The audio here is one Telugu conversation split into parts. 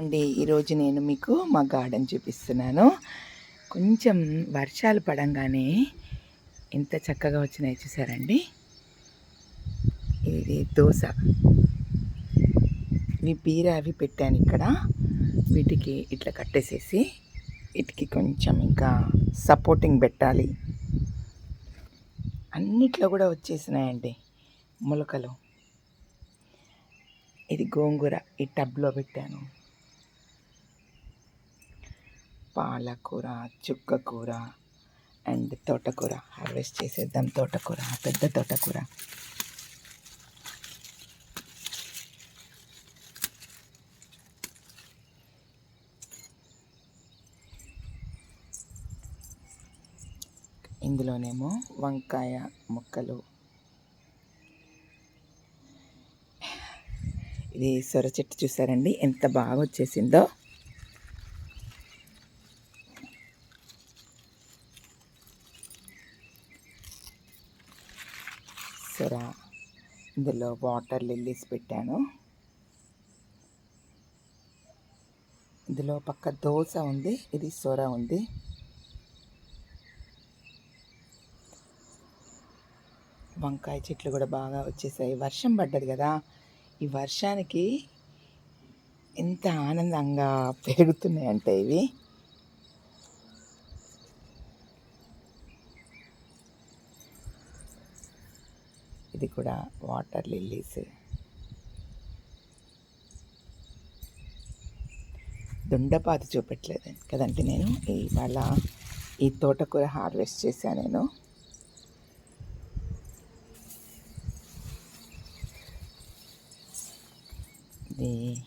అండి ఈరోజు నేను మీకు మా గార్డెన్ చూపిస్తున్నాను. కొంచెం వర్షాలు పడంగానే ఎంత చక్కగా వచ్చినాయి చూసారండి? ఇది దోశ ఇవి బీర అవి పెట్టాను ఇక్కడ. వీటికి ఇట్లా కట్టేసేసి వీటికి కొంచెం ఇంకా సపోర్టింగ్ పెట్టాలి. అన్నిట్లో కూడా వచ్చేసినాయండి మొలకలు. ఇది గోంగూర ఈ టబ్లో పెట్టాను. పాలకూర చుక్కకూర అండ్ తోటకూర. హార్వెస్ట్ చేసేద్దాం తోటకూర పెద్ద తోటకూర. ఇందులోనేమో వంకాయ ముక్కలు. ఇది సొర చెట్టు చూసారండి? ఎంత బాగా వచ్చేసిందో చూసారా ఇందులో వాటర్ లిల్లీస్ పెట్టాను. ఇందులో పక్క దోశ ఉంది ఇది సొర ఉంది. వంకాయ చెట్లు కూడా బాగా వచ్చేసాయి. వర్షం పడ్డది కదా ఈ వర్షానికి ఎంత ఆనందంగా పెరుగుతున్నాయంటే ఇవి. ఇది కూడా వాటర్ లిల్లీస్. దుండపాతి చూపెట్టలేదు కదంటే నేను. ఇవాళ ఈ తోటకూర హార్వెస్ట్ చేశాను నేను. ఇది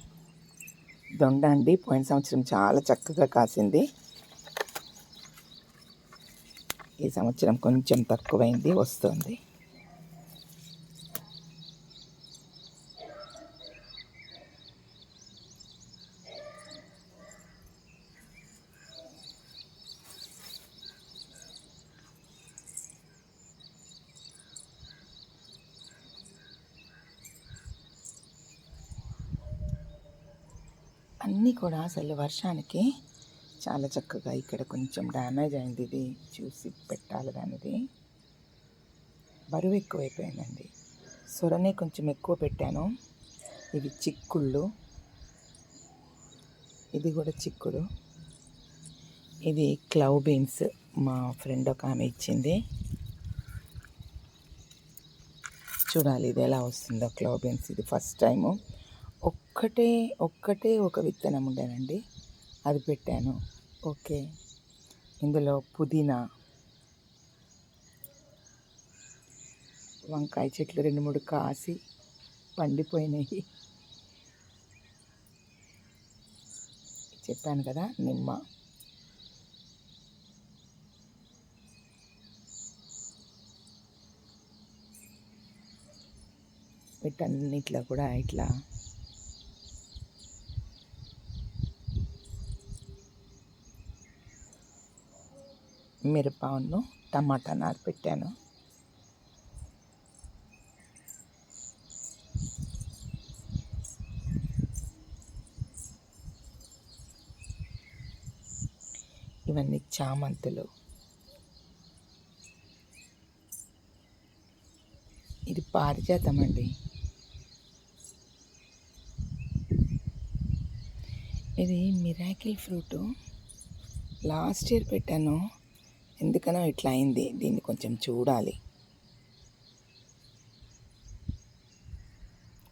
దొండ అండి. పోయిన సంవత్సరం చాలా చక్కగా కాసింది. ఈ సంవత్సరం కొంచెం తక్కువైంది వస్తుంది. అన్నీ కూడా అసలు వర్షానికి చాలా చక్కగా ఇక్కడ కొంచెం డ్యామేజ్ అయింది ఇది. చూసి పెట్టాలి దానిది. బరువు ఎక్కువైపోయిందండి. సొరనే కొంచెం ఎక్కువ పెట్టాను. ఇవి చిక్కుళ్ళు. ఇది కూడా చిక్కుడు. ఇది క్లౌ బీన్స్ మా ఫ్రెండ్ ఒక ఆమె ఇచ్చింది. చూడాలి ఇది ఎలా వస్తుందో క్లౌ బీన్స్. ఇది ఫస్ట్ టైము. ఒక్కటే ఒక్కటే ఒక విత్తనం ఉండేనండి. అది పెట్టాను. ఓకే. ఇందులో పుదీనా వంకాయ చెట్లు రెండు మూడు కాసి పండిపోయినాయి. చెప్పాను కదా నిమ్మ. వీటన్నిట్లో కూడా ఇట్లా మిరపను టమాటా నారు పెట్టాను. ఇవన్నీ చామంతులు. ఇది పారిజాతం అండి. ఇది మిరాకిల్ ఫ్రూటు. లాస్ట్ ఇయర్ పెట్టాను. ఎందుకనో ఇట్లా అయింది. దీన్ని కొంచెం చూడాలి.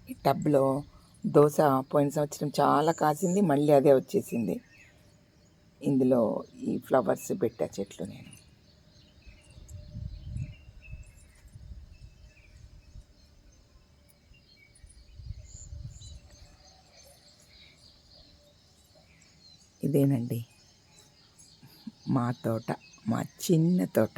ఈ టబ్లో దోశ పోయిన సంవత్సరం చాలా కాసింది మళ్ళీ అదే వచ్చేసింది. ఇందులో ఈ ఫ్లవర్స్ పెట్టా చెట్లు నేను. ఇదేనండి. మా తోట మా చిన్న తోట